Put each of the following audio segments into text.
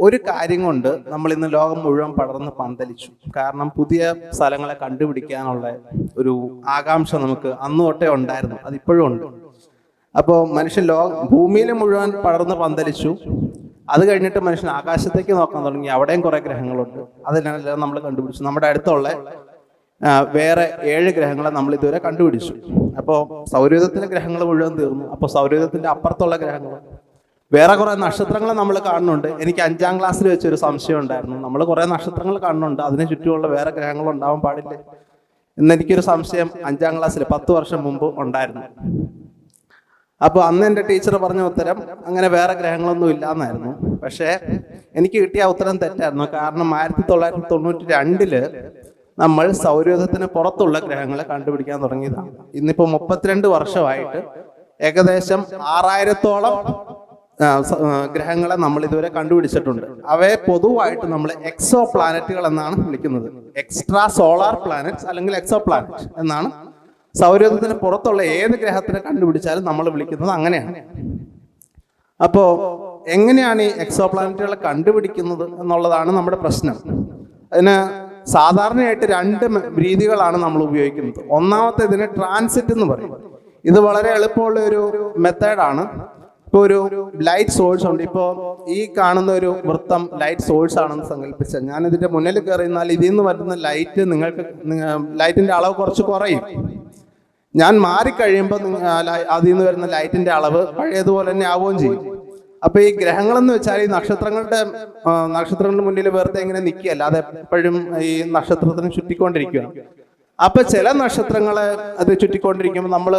ഒരു കാര്യം കൊണ്ട് നമ്മൾ ഇന്ന് ലോകം മുഴുവൻ പടർന്ന് പന്തലിച്ചു. കാരണം പുതിയ സ്ഥലങ്ങളെ കണ്ടുപിടിക്കാനുള്ള ഒരു ആകാംക്ഷ നമുക്ക് അന്ന് തൊട്ടേ ഉണ്ടായിരുന്നു. അതിപ്പോഴും ഉണ്ട്. അപ്പോൾ മനുഷ്യൻ ലോ ഭൂമിയിൽ മുഴുവൻ പടർന്ന് പന്തലിച്ചു. അത് കഴിഞ്ഞിട്ട് മനുഷ്യൻ ആകാശത്തേക്ക് നോക്കാൻ തുടങ്ങി. അവിടെയും കുറെ ഗ്രഹങ്ങളുണ്ട്. അതിനെല്ലാം നമ്മൾ കണ്ടുപിടിച്ചു. നമ്മുടെ അടുത്തുള്ള വേറെ ഏഴ് ഗ്രഹങ്ങളെ നമ്മൾ ഇതുവരെ കണ്ടുപിടിച്ചു. അപ്പോൾ സൗരയൂഥത്തിലെ ഗ്രഹങ്ങൾ മുഴുവൻ തീർന്നു. അപ്പോൾ സൗരയൂഥത്തിന്റെ അപ്പുറത്തുള്ള ഗ്രഹങ്ങൾ വേറെ കുറെ നക്ഷത്രങ്ങൾ നമ്മൾ കാണുന്നുണ്ട്. എനിക്ക് അഞ്ചാം ക്ലാസ്സിൽ വെച്ചൊരു സംശയം ഉണ്ടായിരുന്നു. നമ്മൾ കുറെ നക്ഷത്രങ്ങൾ കാണുന്നുണ്ട്. അതിന് ചുറ്റുമുള്ള വേറെ ഗ്രഹങ്ങൾ ഉണ്ടാവാൻ പാടില്ലേ? എന്നെനിക്കൊരു സംശയം അഞ്ചാം ക്ലാസ്സിൽ പത്ത് വർഷം മുമ്പ് ഉണ്ടായിരുന്നു. അപ്പോൾ അന്ന് എന്റെ ടീച്ചർ പറഞ്ഞ ഉത്തരം അങ്ങനെ വേറെ ഗ്രഹങ്ങളൊന്നും ഇല്ലാന്നായിരുന്നു. പക്ഷേ എനിക്ക് കിട്ടിയ ഉത്തരം തെറ്റായിരുന്നു. കാരണം ആയിരത്തി തൊള്ളായിരത്തി തൊണ്ണൂറ്റി രണ്ടിൽ നമ്മൾ സൗരയൂഥത്തിന് പുറത്തുള്ള ഗ്രഹങ്ങളെ കണ്ടുപിടിക്കാൻ തുടങ്ങിയതാണ്. ഇന്നിപ്പോൾ മുപ്പത്തിരണ്ട് വർഷമായിട്ട് ഏകദേശം ആറായിരത്തോളം ഗ്രഹങ്ങളെ നമ്മൾ ഇതുവരെ കണ്ടുപിടിച്ചിട്ടുണ്ട്. അവയെ പൊതുവായിട്ട് നമ്മൾ എക്സോ പ്ലാനറ്റുകൾ എന്നാണ് വിളിക്കുന്നത്. എക്സ്ട്രാ സോളാർ പ്ലാനറ്റ്സ് അല്ലെങ്കിൽ എക്സോ പ്ലാനറ്റ് എന്നാണ് സൗരയൂഥത്തിന് പുറത്തുള്ള ഏത് ഗ്രഹത്തിനെ കണ്ടുപിടിച്ചാലും നമ്മൾ വിളിക്കുന്നത് അങ്ങനെയാണ്. അപ്പോ എങ്ങനെയാണ് ഈ എക്സോ പ്ലാനറ്റുകളെ കണ്ടുപിടിക്കുന്നത് എന്നുള്ളതാണ് നമ്മുടെ പ്രശ്നം. അതിന് സാധാരണയായിട്ട് രണ്ട് രീതികളാണ് നമ്മൾ ഉപയോഗിക്കുന്നത്. ഒന്നാമത്തെ ഇതിന് ട്രാൻസിറ്റ് എന്ന് പറയും. ഇത് വളരെ എളുപ്പമുള്ള ഒരു മെത്തേഡാണ് ഇപ്പോൾ ഒരു ലൈറ്റ് സോഴ്സ് ഉണ്ട്. ഇപ്പോ ഈ കാണുന്ന ഒരു വൃത്തം ലൈറ്റ് സോഴ്സ് ആണെന്ന് സങ്കല്പിച്ച. ഞാൻ ഇതിന്റെ മുന്നിൽ കയറി ഇതിൽ നിന്ന് വരുന്ന ലൈറ്റ് നിങ്ങൾക്ക് ലൈറ്റിന്റെ അളവ് കുറച്ച് കുറയും. ഞാൻ മാറിക്കഴിയുമ്പോൾ അതിൽ നിന്ന് വരുന്ന ലൈറ്റിന്റെ അളവ് പഴയതുപോലെ തന്നെ ആവുകയും ചെയ്യും. അപ്പൊ ഈ ഗ്രഹങ്ങൾ എന്ന് വെച്ചാൽ ഈ നക്ഷത്രങ്ങളുടെ നക്ഷത്രങ്ങളുടെ മുന്നിൽ വെറുതെ ഇങ്ങനെ നിൽക്കുകയല്ല അത് എപ്പോഴും ഈ നക്ഷത്രത്തിന് ചുറ്റിക്കൊണ്ടിരിക്കുകയാണ്. അപ്പൊ ചില നക്ഷത്രങ്ങളെ അത് ചുറ്റിക്കൊണ്ടിരിക്കുമ്പോൾ നമ്മൾ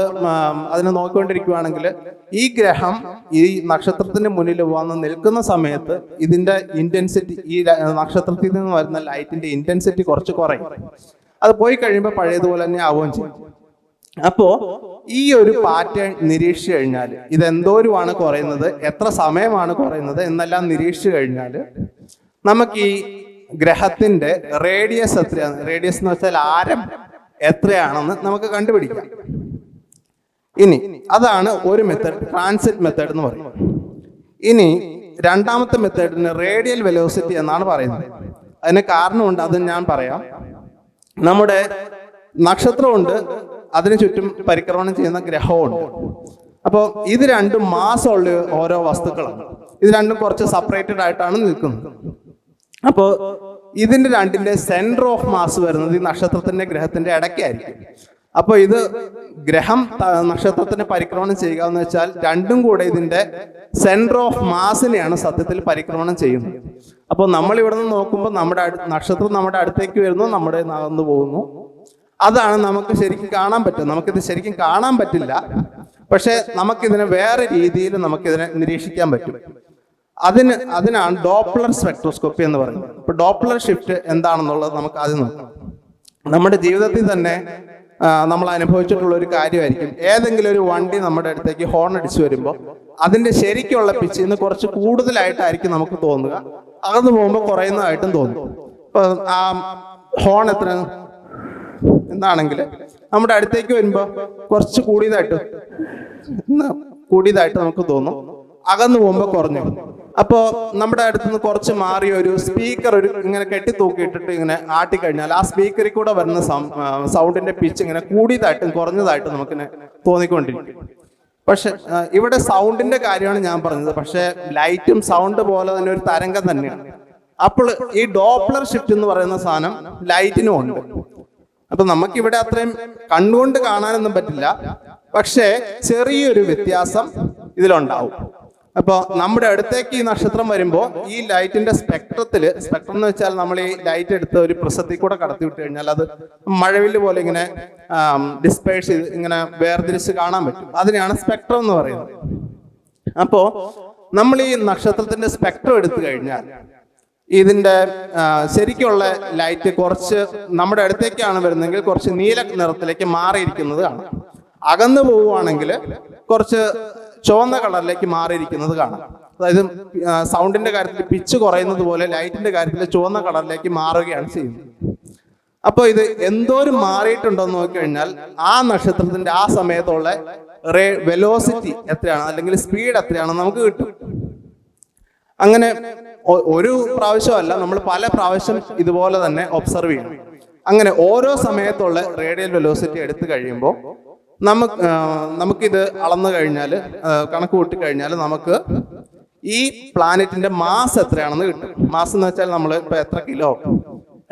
അതിനെ നോക്കിക്കൊണ്ടിരിക്കുകയാണെങ്കിൽ ഈ ഗ്രഹം ഈ നക്ഷത്രത്തിന് മുന്നിൽ വന്ന് നിൽക്കുന്ന സമയത്ത് ഇതിന്റെ ഇന്റൻസിറ്റി ഈ നക്ഷത്രത്തിൽ നിന്ന് വരുന്ന ലൈറ്റിന്റെ ഇന്റൻസിറ്റി കുറച്ച് കുറയും. അത് പോയി കഴിയുമ്പോൾ പഴയതുപോലെ തന്നെ ആവുകയും ചെയ്യും. അപ്പോ ഈ ഒരു പാറ്റേൺ നിരീക്ഷിച്ചു കഴിഞ്ഞാൽ ഇത് എന്തോരുമാണ് കുറയുന്നത് എത്ര സമയമാണ് കുറയുന്നത് എന്നെല്ലാം നിരീക്ഷിച്ചു കഴിഞ്ഞാൽ നമുക്ക് ഈ ഗ്രഹത്തിന്റെ റേഡിയസ് എത്രയാണ്? റേഡിയസ് എന്ന് വെച്ചാൽ ആരം എത്രയാണെന്ന് നമുക്ക് കണ്ടുപിടിക്കാം. ഇനി അതാണ് ഒരു മെത്തേഡ് ട്രാൻസിറ്റ് മെത്തേഡ് എന്ന് പറയും ഇനി രണ്ടാമത്തെ മെത്തേഡിന് റേഡിയൽ വെലോസിറ്റി എന്നാണ് പറയുന്നത്. അതിന് കാരണമുണ്ട് അത് ഞാൻ പറയാം. നമ്മുടെ നക്ഷത്രമുണ്ട് അതിനു ചുറ്റും പരിക്രമണം ചെയ്യുന്ന ഗ്രഹമുണ്ട്. അപ്പോൾ ഇത് രണ്ടും മാസമുള്ള ഓരോ വസ്തുക്കളാണ്. ഇത് രണ്ടും കുറച്ച് സെപ്പറേറ്റഡ് ആയിട്ടാണ് നിൽക്കുന്നത്. അപ്പോൾ ഇതിന്റെ രണ്ടിന്റെ സെന്റർ ഓഫ് മാസ് വരുന്നത് ഈ നക്ഷത്രത്തിന്റെ ഗ്രഹത്തിന്റെ ഇടയ്ക്കായിരിക്കും. അപ്പോൾ ഇത് ഗ്രഹം നക്ഷത്രത്തിന് പരിക്രമണം ചെയ്യുക എന്ന് വെച്ചാൽ രണ്ടും കൂടെ ഇതിന്റെ സെന്റർ ഓഫ് മാസിനെയാണ് സത്യത്തിൽ പരിക്രമണം ചെയ്യുന്നത്. അപ്പോൾ നമ്മൾ ഇവിടെ നിന്ന് നോക്കുമ്പോൾ നമ്മുടെ നക്ഷത്രം നമ്മുടെ അടുത്തേക്ക് വരുന്നു നമ്മുടെ നടന്നു പോകുന്നു. അതാണ് നമുക്ക് ശരിക്കും കാണാൻ പറ്റും നമുക്കിത് ശരിക്കും കാണാൻ പറ്റില്ല. പക്ഷെ നമുക്കിതിനെ വേറെ രീതിയിൽ നമുക്കിതിനെ നിരീക്ഷിക്കാൻ പറ്റും. അതിന് അതിനാണ് ഡോപ്ലർ സ്പെക്ട്രോസ്കോപ്പി എന്ന് പറയുന്നത്. ഇപ്പൊ ഡോപ്ലർ ഷിഫ്റ്റ് എന്താണെന്നുള്ളത് നമുക്ക് ആദ്യം നോക്കാം. നമ്മുടെ ജീവിതത്തിൽ തന്നെ നമ്മൾ അനുഭവിച്ചിട്ടുള്ള ഒരു കാര്യമായിരിക്കും. ഏതെങ്കിലും ഒരു വണ്ടി നമ്മുടെ അടുത്തേക്ക് ഹോൺ അടിച്ചു വരുമ്പോൾ അതിന്റെ ശരിക്കുള്ള പിച്ച് ഇന്ന് കുറച്ച് കൂടുതലായിട്ടായിരിക്കും നമുക്ക് തോന്നുക. അകന്നു പോകുമ്പോൾ കുറയുന്നതായിട്ടും തോന്നും. ഇപ്പൊ ആ ഹോൺ എത്ര? എന്നാണെങ്കിൽ നമ്മുടെ അടുത്തേക്ക് വരുമ്പോൾ കുറച്ച് കൂടിയതായിട്ട് കൂടിയതായിട്ട് നമുക്ക് തോന്നും. അകന്നു പോകുമ്പോൾ കുറഞ്ഞു. അപ്പോ നമ്മുടെ അടുത്ത് നിന്ന് കുറച്ച് മാറിയ ഒരു സ്പീക്കർ ഒരു ഇങ്ങനെ കെട്ടി തൂക്കിയിട്ടിട്ട് ഇങ്ങനെ ആട്ടിക്കഴിഞ്ഞാൽ ആ സ്പീക്കറിൽ കൂടെ വരുന്ന സൗണ്ടിന്റെ പിച്ച് ഇങ്ങനെ കൂടിയതായിട്ടും കുറഞ്ഞതായിട്ടും നമുക്കിങ്ങനെ തോന്നിക്കൊണ്ടിരിക്കും. പക്ഷെ ഇവിടെ സൗണ്ടിന്റെ കാര്യമാണ് ഞാൻ പറഞ്ഞത്. പക്ഷെ ലൈറ്റും സൗണ്ട് പോലെ തന്നെ ഒരു തരംഗം തന്നെയാണ്. അപ്പോൾ ഈ ഡോപ്ലർ ഷിഫ്റ്റ് എന്ന് പറയുന്ന സാധനം ലൈറ്റിനും ഉണ്ട്. അപ്പൊ നമുക്കിവിടെ അത്രയും കണ്ണുകൊണ്ട് കാണാനൊന്നും പറ്റില്ല. പക്ഷേ ചെറിയൊരു വ്യത്യാസം ഇതിലുണ്ടാവും. അപ്പോൾ നമ്മുടെ അടുത്തേക്ക് ഈ നക്ഷത്രം വരുമ്പോൾ ഈ ലൈറ്റിന്റെ സ്പെക്ട്രത്തിൽ സ്പെക്ട്രം എന്ന് വെച്ചാൽ നമ്മൾ ഈ ലൈറ്റ് എടുത്ത് ഒരു പ്രസത്തിൽ കൂടെ കടത്തി വിട്ട് കഴിഞ്ഞാൽ അത് മഴവില്ല് പോലെ ഇങ്ങനെ ഡിസ്പേഴ്സ് ചെയ്ത് ഇങ്ങനെ വേർതിരിച്ച് കാണാൻ പറ്റും. അതിനെയാണ് സ്പെക്ട്രം എന്ന് പറയുന്നത്. അപ്പോ നമ്മൾ ഈ നക്ഷത്രത്തിന്റെ സ്പെക്ട്രം എടുത്തു കഴിഞ്ഞാൽ ഇതിന്റെ ശരിക്കുള്ള ലൈറ്റ് കുറച്ച് നമ്മുടെ അടുത്തേക്കാണ് വരുന്നതെങ്കിൽ കുറച്ച് നീല നിറത്തിലേക്ക് മാറിയിരിക്കുന്നത് കാണാം. അകന്നു പോവുകയാണെങ്കിൽ കുറച്ച് ചുവന്ന കളറിലേക്ക് മാറിയിരിക്കുന്നത് കാണാം. അതായത് സൗണ്ടിന്റെ കാര്യത്തിൽ പിച്ച് കുറയുന്നത് പോലെ ലൈറ്റിന്റെ കാര്യത്തിൽ ചുവന്ന കളറിലേക്ക് മാറുകയാണ് ചെയ്യുന്നത്. അപ്പോൾ ഇത് എന്തോരം നോക്കി നോക്കിക്കഴിഞ്ഞാൽ ആ നക്ഷത്രത്തിന്റെ ആ സമയത്തുള്ള റേ വെലോസിറ്റി എത്രയാണ്? അല്ലെങ്കിൽ സ്പീഡ് എത്രയാണ് നമുക്ക് കിട്ടും. അങ്ങനെ ഒരു പ്രാവശ്യമല്ല നമ്മൾ പല പ്രാവശ്യം ഇതുപോലെ തന്നെ ഒബ്സർവ് ചെയ്യണം. അങ്ങനെ ഓരോ സമയത്തുള്ള റേഡിയൽ വെലോസിറ്റി എടുത്തു കഴിയുമ്പോൾ നമുക്ക് നമുക്കിത് അളന്നു കഴിഞ്ഞാൽ കണക്ക് കൂട്ടി കഴിഞ്ഞാൽ നമുക്ക് ഈ പ്ലാനറ്റിന്റെ മാസ് എത്രയാണെന്ന് കിട്ടും. മാസ് എന്ന് വെച്ചാൽ നമ്മൾ ഇപ്പൊ എത്ര കിലോ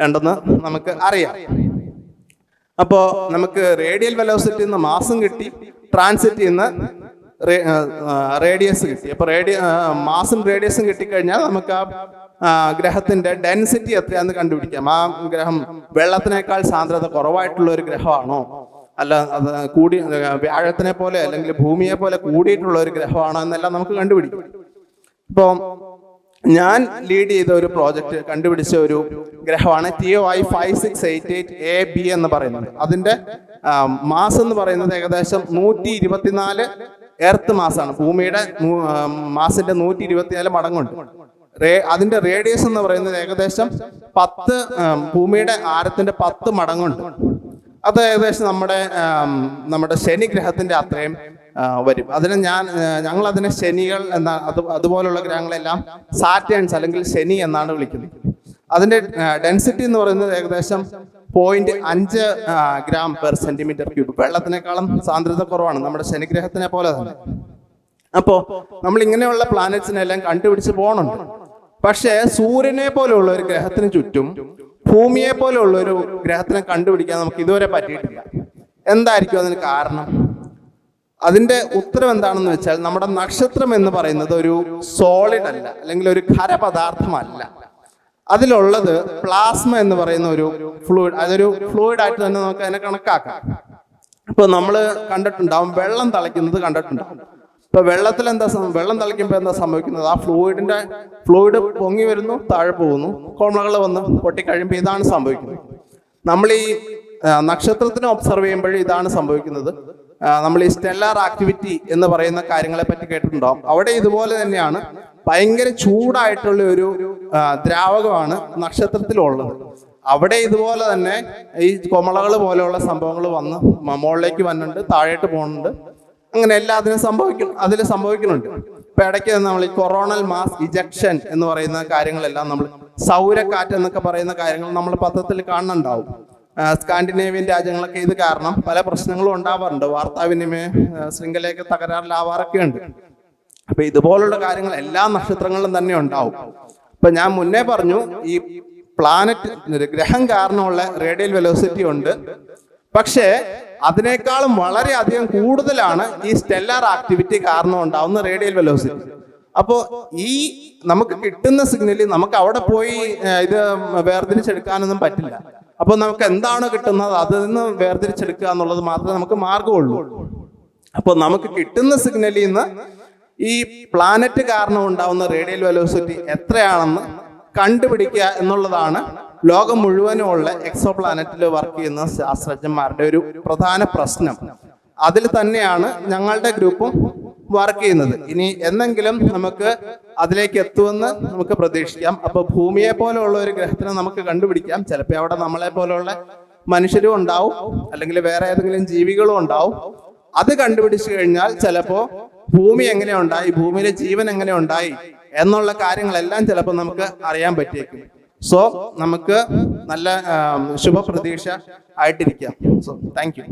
ഉണ്ടെന്ന് നമുക്ക് അറിയാം. അപ്പോൾ നമുക്ക് റേഡിയൽ വെലോസിറ്റി നിന്ന് മാസും കിട്ടി ട്രാൻസിറ്റ് നിന്ന് റേഡിയസ് കിട്ടി. അപ്പോൾ റേഡിയ മാസും റേഡിയസും കിട്ടിക്കഴിഞ്ഞാൽ നമുക്ക് ആ, ഗ്രഹത്തിന്റെ ഡെൻസിറ്റി എത്രയാണെന്ന് കണ്ടുപിടിക്കാം. ആ ഗ്രഹം വെള്ളത്തിനേക്കാൾ സാന്ദ്രത കുറവായിട്ടുള്ള ഒരു ഗ്രഹമാണോ? അല്ല അത് കൂടി വ്യാഴത്തിനെ പോലെ അല്ലെങ്കിൽ ഭൂമിയെ പോലെ കൂടിയിട്ടുള്ള ഒരു ഗ്രഹമാണ് എന്നെല്ലാം നമുക്ക് കണ്ടുപിടിക്കും. ഇപ്പോൾ ഞാൻ ലീഡ് ചെയ്ത ഒരു പ്രോജക്റ്റ് കണ്ടുപിടിച്ച ഒരു ഗ്രഹമാണ് T O I five six eight eight A B എന്ന് പറയുന്നത്. അതിന്റെ മാസ് എന്ന് പറയുന്നത് ഏകദേശം നൂറ്റി ഇരുപത്തിനാല് എർത്ത് മാസാണ് ഭൂമിയുടെ മാസിന്റെ നൂറ്റി ഇരുപത്തിനാല് മടങ്ങുണ്ട്. റേ അതിന്റെ റേഡിയസ് എന്ന് പറയുന്നത് ഏകദേശം പത്ത് ഭൂമിയുടെ ആരത്തിന്റെ പത്ത് മടങ്ങുണ്ട്. അത് ഏകദേശം നമ്മുടെ നമ്മുടെ ശനി ഗ്രഹത്തിന്റെ അത്രയും വരും. അതിനെ ഞാൻ ഞങ്ങൾ അതിനെ ശനികൾ എന്ന അത് അതുപോലുള്ള ഗ്രഹങ്ങളെല്ലാം സാറ്റേൺസ് അല്ലെങ്കിൽ ശനി എന്നാണ് വിളിക്കുന്നത്. അതിന്റെ ഡെൻസിറ്റി എന്ന് പറയുന്നത് ഏകദേശം പോയിന്റ് അഞ്ച് ഗ്രാം പെർ സെന്റിമീറ്റർ ക്യൂബ്. വെള്ളത്തിനേക്കാളും സാന്ദ്രത കുറവാണ്. നമ്മുടെ ശനിഗ്രഹത്തിനെ പോലെ തന്നെ. അപ്പോ നമ്മൾ ഇങ്ങനെയുള്ള പ്ലാനറ്റ്സിനെല്ലാം കണ്ടുപിടിച്ച് പോകണുണ്ട് പക്ഷേ സൂര്യനെ പോലെയുള്ള ഒരു ഗ്രഹത്തിന് ചുറ്റും ഭൂമിയെ പോലെയുള്ള ഒരു ഗ്രഹത്തിനെ കണ്ടുപിടിക്കാൻ നമുക്ക് ഇതുവരെ പറ്റിയിട്ടില്ല. എന്തായിരിക്കും അതിന് കാരണം? അതിന്റെ ഉത്തരം എന്താണെന്ന് വെച്ചാൽ നമ്മുടെ നക്ഷത്രം എന്ന് പറയുന്നത് ഒരു സോളിഡ് അല്ല അല്ലെങ്കിൽ ഒരു ഖരപദാർത്ഥമല്ല. അതിലുള്ളത് പ്ലാസ്മ എന്ന് പറയുന്ന ഒരു ഫ്ലൂയിഡ് അതൊരു ഫ്ലൂയിഡ് ആയിട്ട് തന്നെ നമുക്ക് അതിനെ കണക്കാക്കാം. ഇപ്പൊ നമ്മൾ കണ്ടിട്ടുണ്ടാവും വെള്ളം തളിക്കുന്നത് കണ്ടിട്ടുണ്ടാവും. ഇപ്പൊ വെള്ളത്തിൽ എന്താ വെള്ളം തളിക്കുമ്പോൾ എന്താ സംഭവിക്കുന്നത്? ആ ഫ്ലൂയിഡിന്റെ ഫ്ലൂയിഡ് പൊങ്ങി വരുന്നു താഴെ പോകുന്നു കോമളകൾ വന്ന് പൊട്ടിക്കഴിയുമ്പോൾ ഇതാണ് സംഭവിക്കുന്നത്. നമ്മൾ ഈ നക്ഷത്രത്തിനെ ഒബ്സർവ് ചെയ്യുമ്പോൾ ഇതാണ് സംഭവിക്കുന്നത്. നമ്മൾ ഈ സ്റ്റെല്ലാർ ആക്ടിവിറ്റി എന്ന് പറയുന്ന കാര്യങ്ങളെ പറ്റി കേട്ടിട്ടുണ്ടോ? അവിടെ ഇതുപോലെ തന്നെയാണ്. ഭയങ്കര ചൂടായിട്ടുള്ള ഒരു ദ്രാവകമാണ് നക്ഷത്രത്തിലുള്ളത്. അവിടെ ഇതുപോലെ തന്നെ ഈ കൊമളകൾ പോലെയുള്ള സംഭവങ്ങൾ വന്ന് മോളിലേക്ക് വന്നിട്ടുണ്ട് താഴേട്ട് പോകുന്നുണ്ട്. അങ്ങനെ എല്ലാത്തിനും സംഭവിക്കും അതിൽ സംഭവിക്കുന്നുണ്ട്. ഇപ്പൊ ഇടയ്ക്ക് നമ്മൾ ഈ കൊറോണൽ മാസ് ഇജക്ഷൻ എന്ന് പറയുന്ന കാര്യങ്ങളെല്ലാം നമ്മൾ സൗരക്കാറ്റ് എന്നൊക്കെ പറയുന്ന കാര്യങ്ങൾ നമ്മൾ പത്രത്തിൽ കാണുന്നുണ്ടാവും. സ്കാൻഡിനേവ്യൻ രാജ്യങ്ങളൊക്കെ ഇത് കാരണം പല പ്രശ്നങ്ങളും ഉണ്ടാവാറുണ്ട്. വാർത്താവിനിമയ ശൃംഖലയൊക്കെ തകരാറിലാവാറൊക്കെ ഉണ്ട് അപ്പൊ ഇതുപോലുള്ള കാര്യങ്ങൾ എല്ലാ നക്ഷത്രങ്ങളിലും തന്നെ ഉണ്ടാവും. ഇപ്പൊ ഞാൻ മുന്നേ പറഞ്ഞു ഈ പ്ലാനറ്റ് ഗ്രഹം കാരണമുള്ള റേഡിയൽ വെലോസിറ്റി ഉണ്ട്. പക്ഷേ അതിനേക്കാളും വളരെയധികം കൂടുതലാണ് ഈ സ്റ്റെല്ലാർ ആക്ടിവിറ്റി കാരണം ഉണ്ടാവുന്ന റേഡിയൽ വെലോസിറ്റി. അപ്പോൾ ഈ നമുക്ക് കിട്ടുന്ന സിഗ്നലിൽ നമുക്ക് അവിടെ പോയി ഇത് വേർതിരിച്ചെടുക്കാനൊന്നും പറ്റില്ല. അപ്പോൾ നമുക്ക് എന്താണോ കിട്ടുന്നത് അതിൽ നിന്ന് വേർതിരിച്ചെടുക്കുക എന്നുള്ളത് മാത്രമേ നമുക്ക് മാർഗമുള്ളൂ. അപ്പോൾ നമുക്ക് കിട്ടുന്ന സിഗ്നലിൽ നിന്ന് ഈ പ്ലാനറ്റ് കാരണം ഉണ്ടാവുന്ന റേഡിയൽ വെലോസിറ്റി എത്രയാണെന്ന് കണ്ടുപിടിക്കുക എന്നുള്ളതാണ് ലോകം മുഴുവനുമുള്ള എക്സോ പ്ലാനറ്റിൽ വർക്ക് ചെയ്യുന്ന ശാസ്ത്രജ്ഞന്മാരുടെ ഒരു പ്രധാന പ്രശ്നം. അതിൽ തന്നെയാണ് ഞങ്ങളുടെ ഗ്രൂപ്പും വർക്ക് ചെയ്യുന്നത്. ഇനി എന്നെങ്കിലും നമുക്ക് അതിലേക്ക് എത്തുമെന്ന് നമുക്ക് പ്രതീക്ഷിക്കാം. അപ്പൊ ഭൂമിയെ പോലെയുള്ള ഒരു ഗ്രഹത്തിനെ നമുക്ക് കണ്ടുപിടിക്കാം. ചിലപ്പോൾ അവിടെ നമ്മളെ പോലെയുള്ള മനുഷ്യരും ഉണ്ടാവും. അല്ലെങ്കിൽ വേറെ ഏതെങ്കിലും ജീവികളും ഉണ്ടാവും. അത് കണ്ടുപിടിച്ചു കഴിഞ്ഞാൽ ചിലപ്പോ ഭൂമി എങ്ങനെ ഉണ്ടായി ഭൂമിയിലെ ജീവൻ എങ്ങനെ ഉണ്ടായി എന്നുള്ള കാര്യങ്ങളെല്ലാം ചിലപ്പോൾ നമുക്ക് അറിയാൻ പറ്റിയേക്കും. സോ നമുക്ക് നല്ല ശുഭപ്രതീക്ഷ ആയിട്ടിരിക്കാം. So thank you